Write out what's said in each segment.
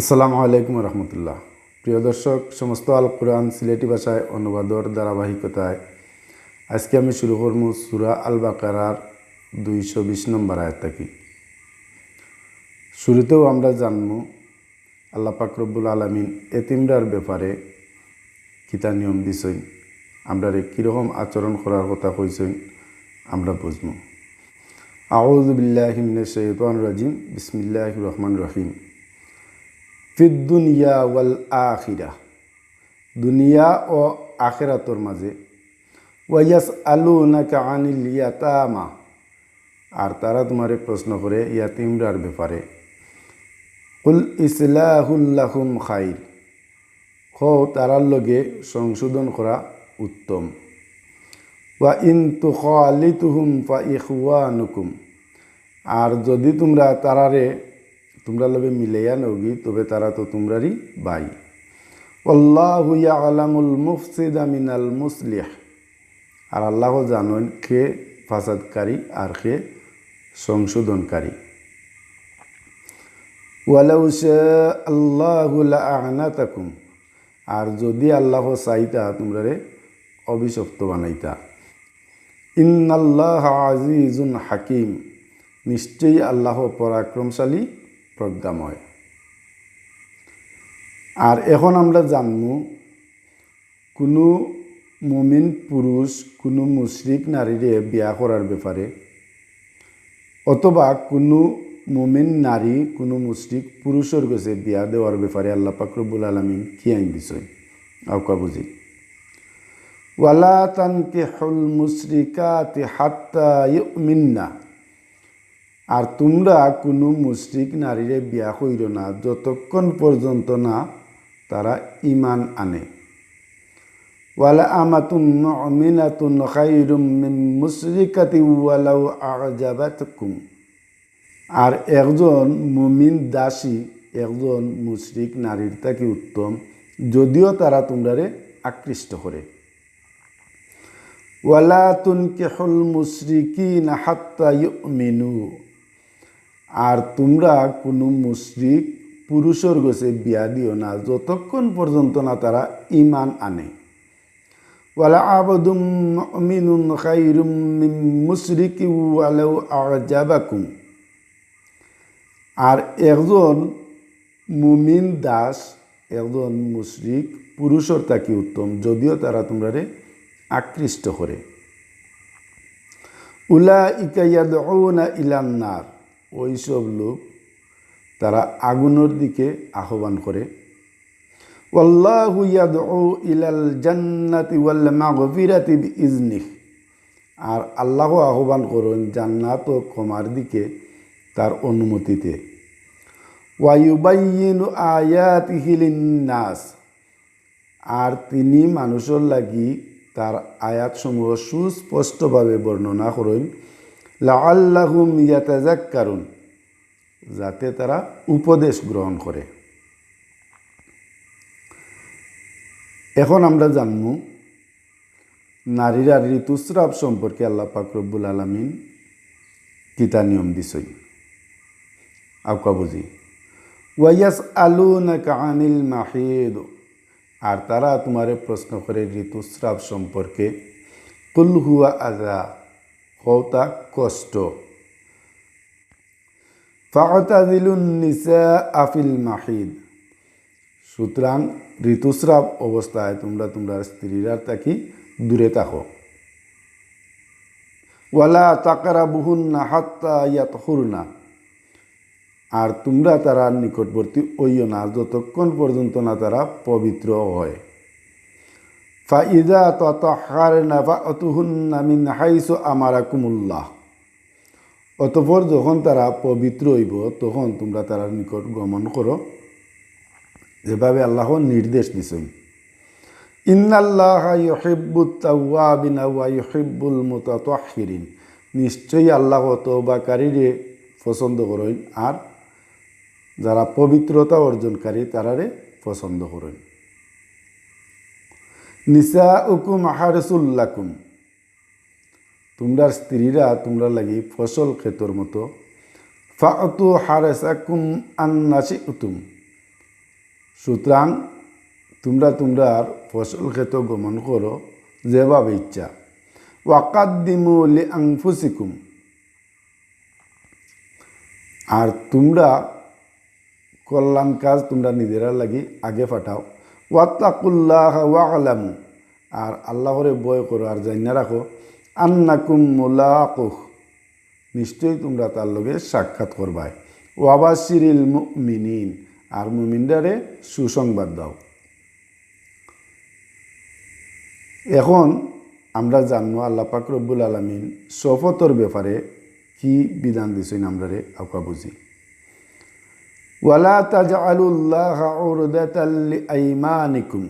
আসসালামু আলাইকুম রহমতুল্লাহ। প্রিয় দর্শক, সমস্ত আল কোরআন সিলেটি ভাষায় অনুবাদর ধারাবাহিকতায় আজকে আমি শুরু করব সুরা আল বাকারার দুইশো বিশ নম্বর আয়াত থাকি। শুরুতেও আমরা জানব, আল্লাহ পাক রব্বুল আলমিন এতিমরার ব্যাপারে কিতা নিয়ম দিছই আমরা কীরকম আচরণ করার কথা কইছই আমরা বুঝব। আউজবিল্লাহিমিন শৈতান রাজিম বিসমিল্লাহ রহমান রহিম। ফিদ দুনিয়া ওয়াল আখিরা। দুনিয়া ও আখেরাতর মাঝে। ওয়াইয়াস আলু নাকা আনিল ইয়াতামা। আর তারা তোমারে প্রশ্ন করে ইয়াতিমরার ব্যাপারে। কুল ইসলাহুল্লাহুম খাইর। খ তারার লগে সংশোধন করা উত্তম। ওয়া ইন তুখালিতুহুম ফা ইখওয়ানুকুম। আর যদি তোমরা তারারে তোমরা লগে মিলাইয়া নগি তবে তারা তো তোমরারই বাই আল্লাহু ইয়ালামুল মুফসিদা মিনাল মুসলিহ। আর আল্লাহ জানেন কে ফাসাদকারী আর কে সংশোধনকারী। ওয়ালাউ আল্লাহু আর যদি আল্লাহ চাইতা, তোমরারে অভিশপ্ত বানাইতা। ইন্নাল্লাহ আজিজুন হাকিম। নিশ্চয়ই আল্লাহ পরাক্রমশালী প্রজ্ঞাময় আর এখন আমরা জানব, কোনো মুমিন পুরুষ, কোনো মুশরিক নারীরে বিয়া করার ব্যাপারে অথবা কোনো মুমিন নারী কোনো মুশরিক পুরুষের কাছে বিয়া দেওয়ার ব্যাপারে আল্লাহ পাকরবুল আলমিন কি আইন বিষয় আউকা বুঝি ওয়ালা তানকে হল মুশরিকাতে হাত্তা মিন্না আর তোমরা কোনো মুশরিক নারীরে বিয়া কইর না, যতক্ষণ পর্যন্ত না তারা ইমান আনে। ওয়ালা আমাতুন মিনাতুন খাইরুম মিন মুশরিকাতি ওয়ালাউ আজাবাতকুম। আর একজন মুমিন দাসী, একজন মুশরিক নারীর তাকে উত্তম, যদিও তারা তোমরারে আকৃষ্ট করে ওয়ালা তুনকিহুল মুশরিকিন হাত্তা ইউমিনু। আর তোমরা কোনো মুশরিক পুরুষের গোছে বিয়া দিও না, যতক্ষণ পর্যন্ত না তারা ইমান আনে। ওয়ালা আবদুম মিনুন খাইরুম মুশরিকি আজাবাকুম। আর একজন মুমিন দাস, একজন মুশরিক পুরুষের তাকি উত্তম, যদিও তারা তোমরারে আকৃষ্ট করে। উলা ইকাইয়াদ ইলান্নার ওই সব লোক তারা আগুনের দিকে আহ্বান করে। বিইজনিহ। আর আল্লাহ আহ্বান করুন, জান্নাত ও ক্ষমার দিকে তার অনুমতিতে। লিন্নাস। আর তিনি মানুষের লাগি তার আয়াতসমূহ সুস্পষ্টভাবে বর্ণনা করেন। লাআল্লাহুম ইয়াতাজাক্কারুন যাতে তারা উপদেশ গ্রহণ করে। এখন আমরা জানব, নারীরা ঋতুস্রাব সম্পর্কে আল্লাহ পাক রব্বুল আলমিন কিতা নিয়ম দিছই আউকা বুঝি। ওয়াইয়াস আলু না কানিল মাহিদ, আর তারা তোমারে প্রশ্ন করে ঋতুস্রাব সম্পর্কে, কুল হুয়া আজা হতা কষ্ট। ফাতাদিলুন নিসা আফিল মাহিদ। সুতরাং ঋতুস্রাব অবস্থায় তোমরা তোমরা স্ত্রীরা তাকি দূরে থাকো। ওয়ালা তাকারা বুহুন না হাত্তা ইয়াত না আর তোমরা তারা নিকটবর্তী ওইও না, যতক্ষণ পর্যন্ত না তারা পবিত্র হয়। ফাইদা ততহার নাফা অতুহুন্না মিন হাইসু আমারা কুমুল্লাহ অতপর যখন তারা পবিত্র হইব, তখন তোমরা তারা নিকট গমন করো। যেভাবে আল্লাহ নির্দেশ দিছেন। ইন্নাল্লাহ ইহিব্বুত তাওয়াবিনা ওয়া ইহিব্বুল মুতাতাহহিরিন নিশ্চয়ই আল্লাহ তওবাকারীরে পছন্দ করেন, আর যারা পবিত্রতা অর্জনকারী তারারে পছন্দ করেন। নিসা উকুম হারসুল্লাকুম। তোমরা স্ত্রীরা, তোমরা লাগি ফসল ক্ষেতর মতো। ফাতু হারেসাকুম আন্নাসি উতুম সুতরাং তোমরা তোমরার ফসল ক্ষেত গমন করো যেভাবে ইচ্ছা। ওয়াকাদ্দিমু লি আংফুসিকুম আর তোমরা কল্যাণ কাজ তোমরা নিজেরা লাগি আগে পাঠাও ওয়াত্তাকুল্লাহ ওয়ালামু আর আল্লাহরে বয় করো আর জানিয়ে রাখো, আন্নাকুম মুলাকুহ। নিশ্চয়ই তোমরা তার লগে সাক্ষাৎ করবাই। ওয়াবাসিরিল মুমিনিন। আর মুমিনদারে সুসংবাদ দাও। এখন আমরা জানব আল্লাহ পাক রব্বুল আলমিন শপথর ব্যাপারে কি বিধান দিছেন আমরা রে আউকা বুঝি। লিআইমানিকুম।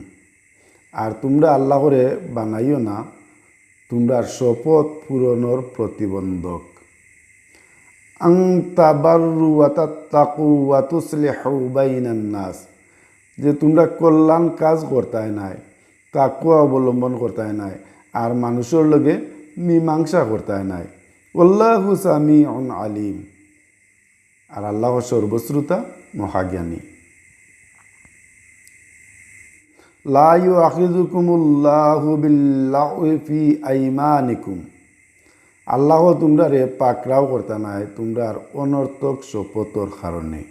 আর তোমরা আল্লাহ করে বানাইও না তোমরা শপথ পূরণর প্রতিবন্ধক। আং যে তোমরা কল্যাণ কাজ করতাই নাই তাকুয়া অবলম্বন করতাই নাই, আর মানুষের লগে মীমাংসা করতাই নাই। আল্লাহু সামিউন আলিম। আর আল্লাহ সর্বশ্রোতা মহাজ্ঞানী। লা ইউআখিযুকুমুল্লাহু বিল্লাহি ফি আইমানিকুম। আল্লাহ তোমরা রে পাকরাও করতে নাই, তোমরার অনর্থক শপথর কারণে।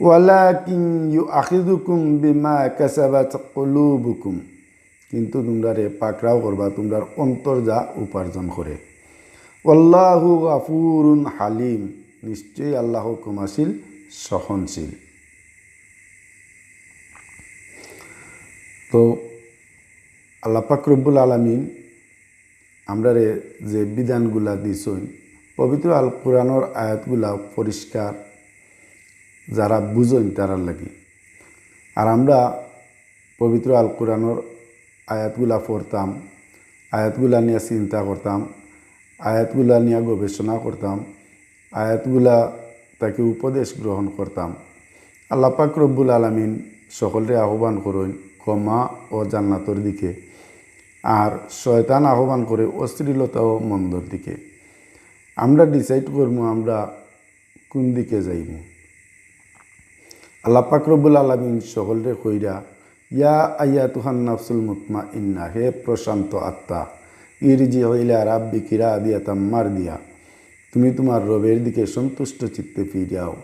ওয়ালাকিন ইউআখিযুকুম বিমা কাসাবাত কুলুবুকুম। কিন্তু তোমরা রে পাকরাও করবা, তোমরার অন্তর যা উপার্জন করে। আল্লাহু গাফুরুন হালিম। নিশ্চয়ই আল্লাহ ক্ষমাশীল। সহনশীল। তো আল্লাহ পাক রব্বুল আলমিন আমরা যে বিধানগুলা দিছই পবিত্র আল কোরআনর আয়াতগুলা পরিষ্কার যারা বুঝইন তারার লাগি। আর আমরা পবিত্র আল কোরআনর আয়াতগুলা পড়তাম, আয়াতগুলা নিয়ে চিন্তা করতাম, আয়াতগুলা নিয়ে গবেষণা করতাম, আয়াতগুলা তাকে উপদেশ গ্রহণ করতাম। আল্লাহ পাক রব্বুল আলমিন সকলরে আহ্বান করুন, ক্ষমা ও জান্নাতর দিকে। আর শয়তান আহ্বান করে অশ্লীলতা ও মন্দর দিকে। আমরা ডিসাইড করব আমরা কোন দিকে যাইব। আল্লাহ রব্বুল আলমিন সকলরে কইরা, ইয়া আইয়া তুহান নাফসুল মুতমা ইন্না হে প্রশান্ত আত্মা, ইরজি হইলা রাব্বি কিরা দিয়া তাম্মার দিয়া তুমি তোমার রবের দিকে সন্তুষ্ট চিত্তে ফিরিয়াও।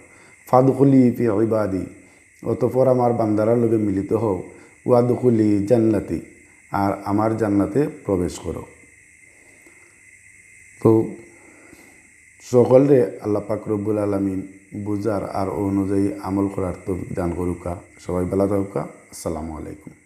ফাদুখলি ফি ইবাদি, অতপর আমার বান্দারার লোকে মিলিত হও। ওয়াদুখলি জান্নাতি, আর আমার জান্নাতে প্রবেশ করো। তো সকলরে আল্লাহ পাক রব্বুল আলমিন বুঝার আর অনুযায়ী আমল করার তো দান করুকা। সবাই ভালো থাকুকা। আসসালামু আলাইকুম।